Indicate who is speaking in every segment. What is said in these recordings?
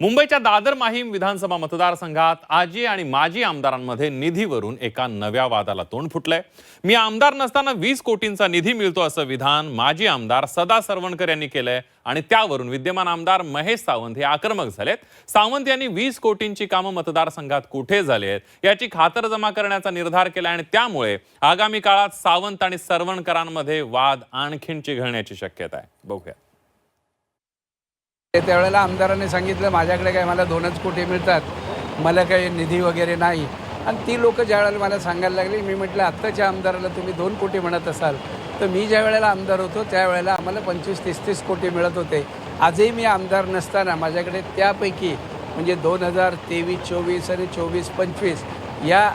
Speaker 1: मुंबईच्या दादर माहीम विधानसभा मतदारसंघात आजी आणि माजी आमदारांमध्ये निधीवरून एका नव्या वादाला तोंड फुटलंय. मी आमदार नसताना वीस कोटींचा निधी मिळतो असं विधान माजी आमदार सदा सरवणकर यांनी केलंय आणि त्यावरून विद्यमान आमदार महेश सावंत हे आक्रमक झालेत. सावंत यांनी वीस कोटींची कामं मतदारसंघात कुठे झाली आहेत याची खातरजमा करण्याचा निर्धार केला आणि त्यामुळे आगामी काळात सावंत आणि सरवणकरांमध्ये वाद आणखीन चिघळण्याची शक्यता आहे. बघूया.
Speaker 2: त्यावेळेला आमदारांनी सांगितलं माझ्याकडे काय मला दोनच कोटी मिळतात मला काही निधी वगैरे नाही. आणि ती लोक ज्या वेळेला मला सांगायला लागली मी म्हटलं आत्ताच्या आमदाराला तुम्ही दोन कोटी म्हणत असाल तर मी ज्या वेळेला आमदार होतो त्यावेळेला आम्हाला पंचवीस तीस तीस कोटी मिळत होते. आजही मी आमदार नसताना माझ्याकडे त्यापैकी म्हणजे दोन हजार तेवीस चोवीस आणि चोवीस पंचवीस या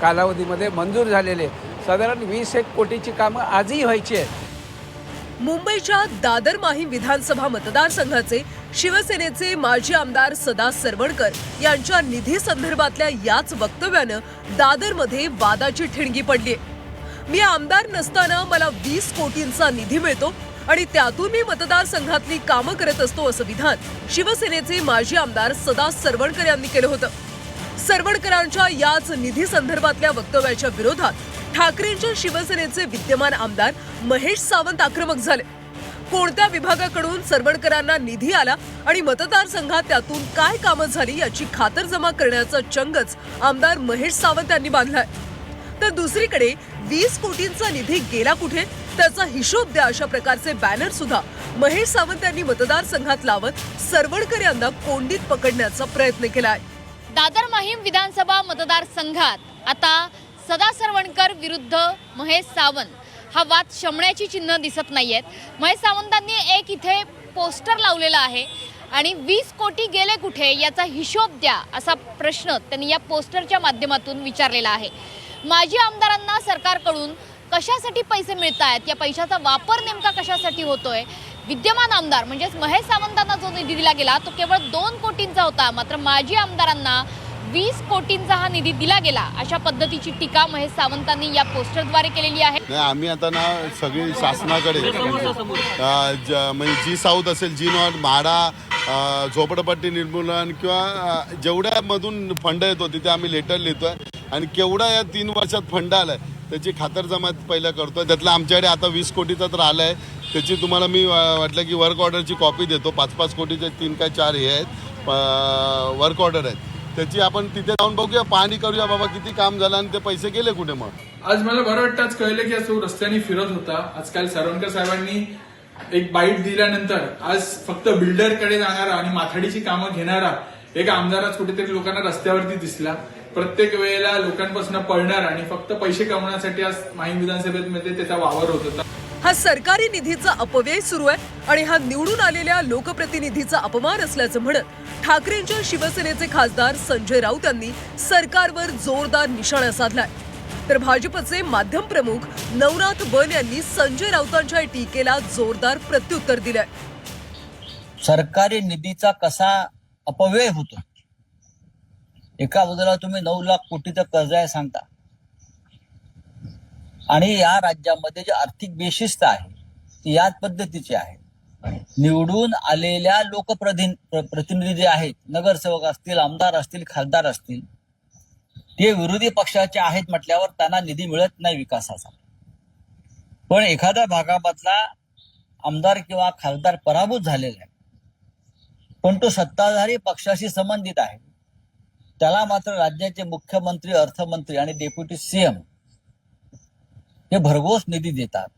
Speaker 2: कालावधीमध्ये मंजूर झालेले साधारण वीस एक कोटीची कामं आजही व्हायची आहेत.
Speaker 3: मुंबईच्या दादर माही विधानसभा मतदारसंघाचे शिवसेनेचे माजी आमदार सदा सरवणकर यांच्या निधी संदर्भातल्या याच वक्तव्यानं दादरमध्ये वादाची ठिणगी पडली मी आमदार नसताना मला वीस कोटींचा निधी मिळतो आणि त्यातून मी मतदारसंघातली कामं करत असतो असं विधान शिवसेनेचे माजी आमदार सदा सरवणकर यांनी केलं होतं. सरवणकरांच्या याच निधी संदर्भातल्या वक्तव्याच्या विरोधात ठाकरेंच्या शिवसेनेचे विद्यमान आमदार महेश सावंत आक्रमक झाले. कोणत्या विभागाकडून सरवणकरांना निधी आला आणि मतदारसंघात त्यातून काय कामं झाली याची खातरजमा करण्याचा चंगच आमदार महेश सावंत यांनी बांधलाय. तर दुसरीकडे वीस कोटींचा निधी गेला कुठे? त्याचा हिशोब द्या अशा प्रकारचे बॅनर सुद्धा महेश सावंत यांनी मतदारसंघात लावत सरवणकर यांना कोंडीत पकडण्याचा प्रयत्न केलाय.
Speaker 4: दादर माहीम विधानसभा मतदारसंघात आता सदा सरवणकर विरुद्ध महेश सावंत. हा वाद शमण्याची चिन्ह दिसत नाही आहेत महेश सावंतांनी एक इथे पोस्टर लावलेला आहे आणि वीस कोटी गेले कुठे याचा हिशोब द्या असा प्रश्न त्यांनी या पोस्टरच्या माध्यमातून विचारलेला आहे. माजी आमदारांना सरकारकडून कशासाठी पैसे मिळत आहेत या पैशाचा वापर नेमका कशासाठी होतोय? विद्यमान आमदार म्हणजेच महेश सावंतांना जो निधी दिला गेला तो केवळ दोन कोटींचा होता मात्र माजी आमदारांना वीस कोटींचा हा निधी दिला गेला. अशा पद्धतीची टीका महेश सावंतांनी या पोस्टरद्वारे केलेली आहे.
Speaker 5: नाही आम्ही आता ना सगळी शासनाकडे अ, ज- म्हणजे जी साऊथ असेल जी नॉट म्हाडा अ, झोपडपट्टी निर्मूलन किंवा अ, जेवढ्यामधून फंड येतो तिथे आम्ही लेटर लिहितोय. आणि केवढा या तीन वर्षात फंड आलाय त्याची खातरजमा पहिलं करतो त्यातलं आमच्याकडे आता वीस कोटीचा तर आलं आहे त्याची तुम्हाला मी वाटलं की वर्क ऑर्डरची कॉपी देतो. पाच पाच कोटीचे तीन काय चार हे आहेत. वर्क ऑर्डर आहेत. त्याची आपण तिथे जाऊन बघूया. पाहणी करूया बाबा किती काम झालं आणि ते पैसे गेले कुठे मग?
Speaker 6: आज मला बरं वाटतं आज कळलं की आज तो रस्त्याने फिरत होता. आजकाल सरवणकर साहेबांनी एक बाईट दिल्यानंतर आज फक्त बिल्डरकडे जाणारा आणि माथाडीची कामं घेणारा एक आमदारच कुठेतरी लोकांना रस्त्यावरती दिसला. प्रत्येक वेळेला लोकांपासून पळणार आणि फक्त पैसे कमवण्यासाठी आज माहीम विधानसभेमध्ये त्याचा वावर होत होता.
Speaker 3: हा सरकारी निधीचा अपव्यय सुरू आहे आणि हा निवडून आलेल्या लोकप्रतिनिधीचा अपमान असल्याचं म्हणत ठाकरेंच्या शिवसेनेचे खासदार संजय राऊत यांनी सरकारवर जोरदार निशाणा साधलाय. तर भाजपचे माध्यम प्रमुख नवनाथ बन यांनी संजय राऊतांच्या टीकेला जोरदार प्रत्युत्तर दिलंय.
Speaker 7: सरकारी निधीचा कसा अपव्यय होतो? एका बाजूला तुम्ही नऊ लाख कोटीचं कर्ज आहे सांगता. आणि या राज्यामध्ये जी आर्थिक बेशिस्त आहे ती याच पद्धतीची आहे. निवडून आलेल्या लोकप्रतिन प्रतिनिधी जे आहेत नगरसेवक असतील आमदार असतील खासदार असतील ते विरोधी पक्षाचे आहेत म्हटल्यावर त्यांना निधी मिळत नाही विकासाचा. पण एखाद्या भागामधला आमदार किंवा खासदार पराभूत झालेला आहे. पण तो सत्ताधारी पक्षाशी संबंधित आहे. त्याला मात्र राज्याचे मुख्यमंत्री अर्थमंत्री आणि डेप्युटी सीएम हे भरघोस निधी देतात.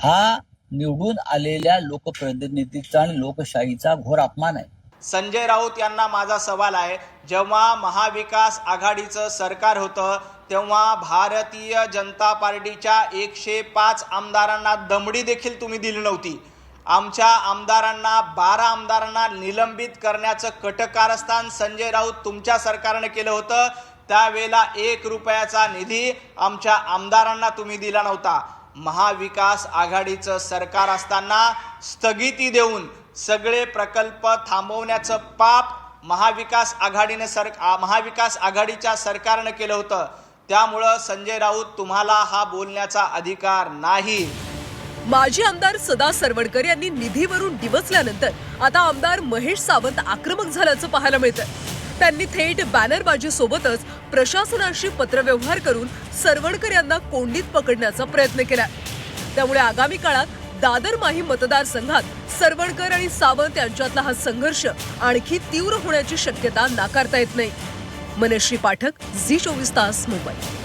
Speaker 7: हा निवडून आलेल्या लोकप्रतिनिधीचा आणि लोकशाहीचा घोर अपमान आहे.
Speaker 8: संजय राऊत यांना माझा सवाल आहे जेव्हा महाविकास आघाडीचं सरकार होतं तेव्हा भारतीय जनता पार्टीच्या एकशे पाच आमदारांना दमडी देखील तुम्ही दिली नव्हती. आमच्या आमदारांना बारा आमदारांना निलंबित करण्याचं कटकारस्थान संजय राऊत तुमच्या सरकारने केलं होतं. त्यावेळेला एक रुपयाचा निधी आमच्या आमदारांना तुम्ही दिला नव्हता. महाविकास आघाडीचं सरकार असताना स्थगिती देऊन सगळे प्रकल्प थांबवण्याचं पाप महाविकास आघाडीने सर महाविकास आघाडीच्या सरकारनं केलं होतं. त्यामुळं संजय राऊत तुम्हाला हा बोलण्याचा अधिकार नाही.
Speaker 3: माजी आमदार सदा सरवडकर यांनी निधीवरून डिवचल्यानंतर आता आमदार महेश सावंत आक्रमक झाल्याचं पाहायला मिळतं त्यांनी थेट बॅनरबाजी सोबतच प्रशासनाशी पत्रव्यवहार करून सरवडकर यांना कोंडीत पकडण्याचा प्रयत्न केला त्यामुळे आगामी काळात दादर माही मतदारसंघात सरवणकर आणि सावंत यांच्यातला हा संघर्ष आणखी तीव्र होण्याची शक्यता नाकारता येत नाही. मनश्री पाठक झी चोवीस तास मुंबई.